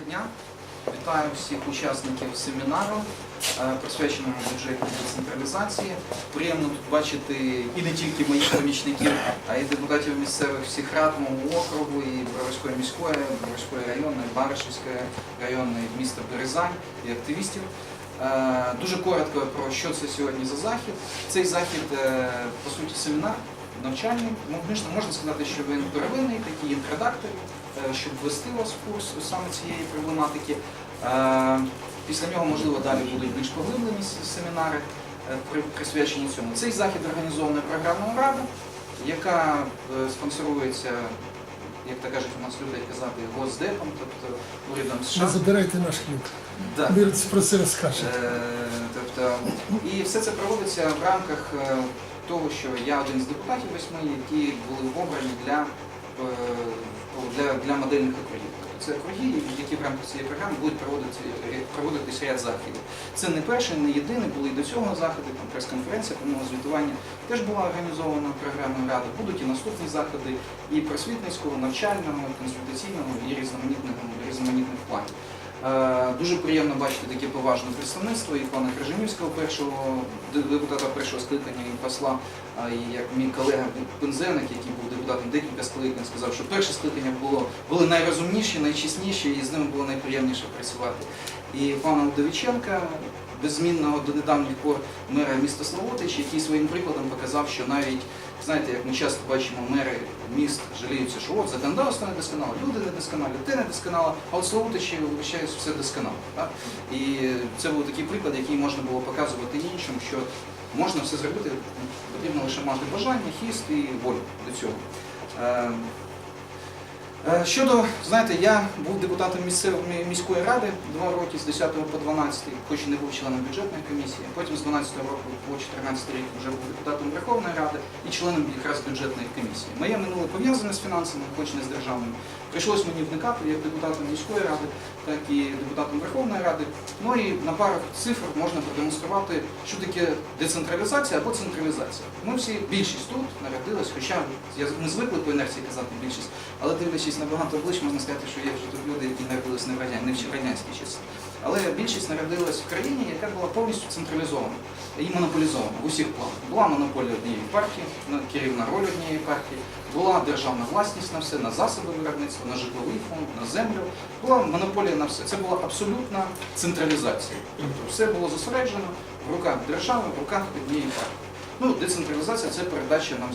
дня. Вітаю всіх учасників семінару, е, присвяченого бюджетній децентралізації. Приємно тут бачити і не тільки моїх помічників, а й депутатів місцевих всіх рад мого округу, і Броварської міської, Броварської районної, Баришівської районної, міста Березань і активістів. Е, Дуже коротко про що це сьогодні за захід. Цей захід, е, по суті, семінар навчальний. Можна, можна сказати, що він первинний, такий інтродактор, щоб ввести вас в курс саме цієї проблематики. Е, Після нього, можливо, далі будуть більш поглиблені семінари, е, присвячені цьому. Цей захід організований програмною Рада, яка е, спонсорується, як то кажуть, у нас люблять казати, Госдепом, тобто урядом Не США. забирайте наш хліб. Да. Ви про це розкажете. Е, Тобто, і все це проводиться в рамках того, що я один з депутатів восьми, які були обрані для, е, для, для модельних округів. Це округи, які в рамках цієї програми будуть проводити, проводитися ряд заходів. Це не перший, не єдиний, були і до цього заходи, там прес-конференція, по-моєму, звітування теж була організована програмою Ради. Будуть і наступні заходи і просвітницького, навчального, консультаційного і різноманітних планів. Е, Дуже приємно бачити таке поважне представництво і пана Крижанівського, першого депутата першого скликання і посла, і як мій колега Пензеник, який був депутатом декілька скликань, сказав, що перше скликання було були найрозумніші, найчесніші, і з ними було найприємніше працювати. І пана Удовіченка, беззмінного до недавніх пор мера міста Славутич, який своїм прикладом показав, що навіть знаєте, як ми часто бачимо мери міст жаліються, що от законодавство недосконало, люди недосконалі, те недосконало, а от Славутичі вибачаюсь, все досконало. Так? І це був такий приклад, який можна було показувати іншим, що можна все зробити, потрібно лише мати бажання, хіст і волю до цього. Е, Щодо, знаєте, я був депутатом міської ради два роки з 10 по 12, хоч і не був членом бюджетної комісії. Потім з 12 року по 14 рік вже був депутатом Верховної Ради і членом якраз бюджетної комісії. Моє минуле пов'язане з фінансами, хоч не з державним. Прийшлось мені вникати як депутатом міської ради, так і депутатом Верховної Ради. Ну і на пару цифр можна продемонструвати, що таке децентралізація або централізація. Ми всі, більшість тут народились, хоча ми звикли по інерції казати більшість, але дивлячись на багато облич, можна сказати, що є вже тут люди, які народились не в радянські часи. Але більшість народилась в країні, яка була повністю централізована і монополізована в усіх планах. Була монополія однієї партії, керівна роль однієї партії, була державна власність на все, на засоби виробництва, на житловий фонд, на землю. Була монополія на все. Це була абсолютна централізація. Тобто все було зосереджено в руках держави, в руках однієї партії. Ну, децентралізація це передача нам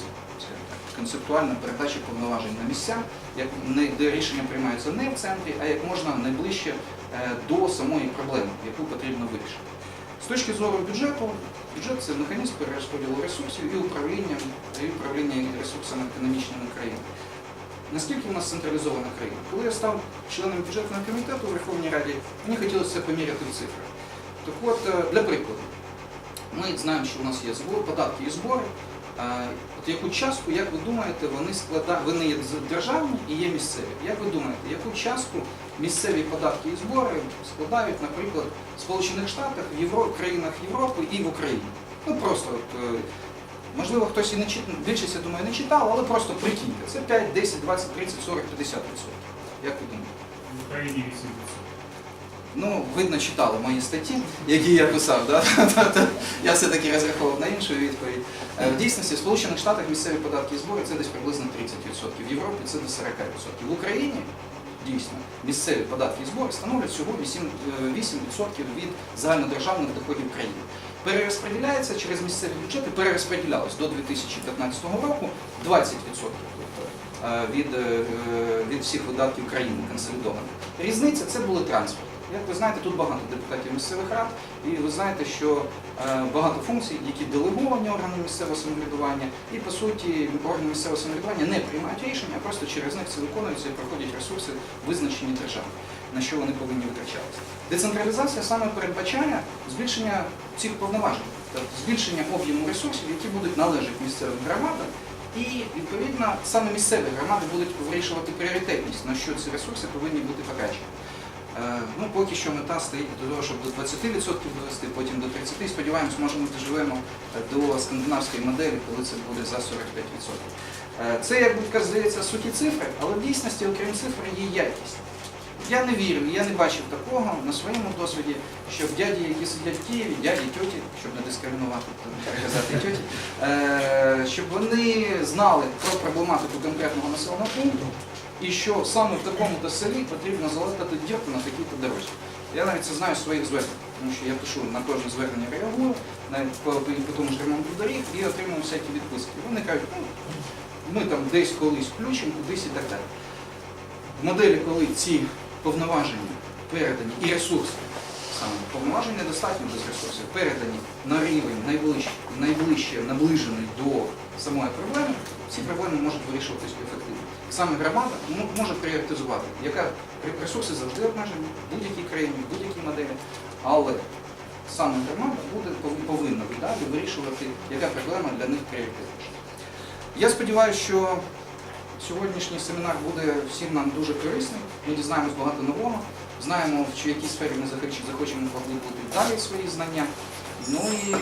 концептуальна передача повноважень на місця, де рішення приймаються не в центрі, а як можна найближче е, до самої проблеми, яку потрібно вирішити. З точки зору бюджету, бюджет це механізм перерозподілу ресурсів і управління, і управління ресурсами економічними країни. Наскільки у нас централізована країна? Коли я став членом бюджетного комітету у Верховній Раді, мені хотілося поміряти в цифрах. Так от, е, для прикладу, ми знаємо, що у нас є збори, податки і збори. От яку частку, як ви думаєте, вони складають, вони є державні і є місцеві. Як ви думаєте, яку частку місцеві податки і збори складають, наприклад, в Сполучених Штатах, в Євро... країнах Європи і в Україні? Ну просто от, е, можливо хтось і не читав, більшість, я думаю, не читав, але просто прикиньте. Це 5, 10, 20, 30, 40, 50 Як ви думаєте? В Україні 8%. Ну, видно, читали мої статті, які я писав. Да? я все-таки розраховував на іншу відповідь. Е, В дійсності в Сполучених Штатах місцеві податки і збори це десь приблизно 30%. В Європі це до 40%. В Україні дійсно місцеві податки і збори становлять всього 8%, е, 8% від загальнодержавних доходів країни. Перерозподіляється через місцеві бюджети, перерозподілялось до 2015 року 20% тобто, е, від, від всіх видатків країни консолідованих. Різниця це були трансферти. Як ви знаєте, тут багато депутатів місцевих рад, і ви знаєте, що е, багато функцій, які делеговані органами місцевого самоврядування, і по суті органи місцевого самоврядування не приймають рішення, а просто через них це виконується і проходять ресурси, визначені державою, на що вони повинні витрачатися. Децентралізація саме передбачає збільшення цих повноважень, тобто збільшення об'єму ресурсів, які будуть належати місцевим громадам. І відповідно саме місцеві громади будуть вирішувати пріоритетність, на що ці ресурси повинні бути потрачені. Е, Ну, поки що мета стоїть до того, щоб до 20% довести, потім до 30%. Сподіваємось, може ми доживемо до скандинавської моделі, коли це буде за 45%. Е, Це, як будь-яка, здається, суті цифри, але в дійсності, окрім цифр, є якість. Я не вірю, я не бачив такого на своєму досвіді, щоб дяді, які сидять в Києві, дяді, тьоті, щоб не дискримінувати, казати тьоті, е, щоб вони знали про проблематику конкретного населеного пункту і що саме в такому-то селі потрібно залатати дірку на такій-то дорозі. Я навіть це знаю своїх звернень, тому що я пишу на кожне звернення реагую, навіть по, тому ж ремонту доріг і отримую всякі відписки. Вони кажуть, ну, ми там десь колись включимо, кудись і так далі. Моделі, коли ці повноваження передані і ресурси, саме повноважень недостатньо без ресурсів, передані на рівень найближче, найближче наближений до самої проблеми, ці проблеми можуть вирішуватися ефективно. Саме громада може пріоритизувати, яка ресурси завжди обмежені в будь-якій країні, в будь-якій моделі, але саме громада буде повинна далі вирішувати, яка проблема для них пріоритетніша. Я сподіваюся, що сьогоднішній семінар буде всім нам дуже корисний. Ми дізнаємось багато нового, знаємо, в якій сфері ми захоч- захочемо поглибити далі свої знання. Ну і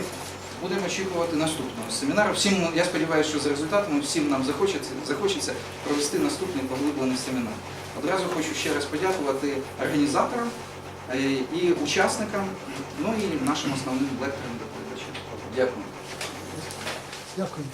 будемо очікувати наступного семінару. Всім, я сподіваюся, що за результатами всім нам захочеться, захочеться провести наступний поглиблений семінар. Одразу хочу ще раз подякувати організаторам е, і учасникам, ну і нашим основним лекторам доповідачам. Дякую. Дякую.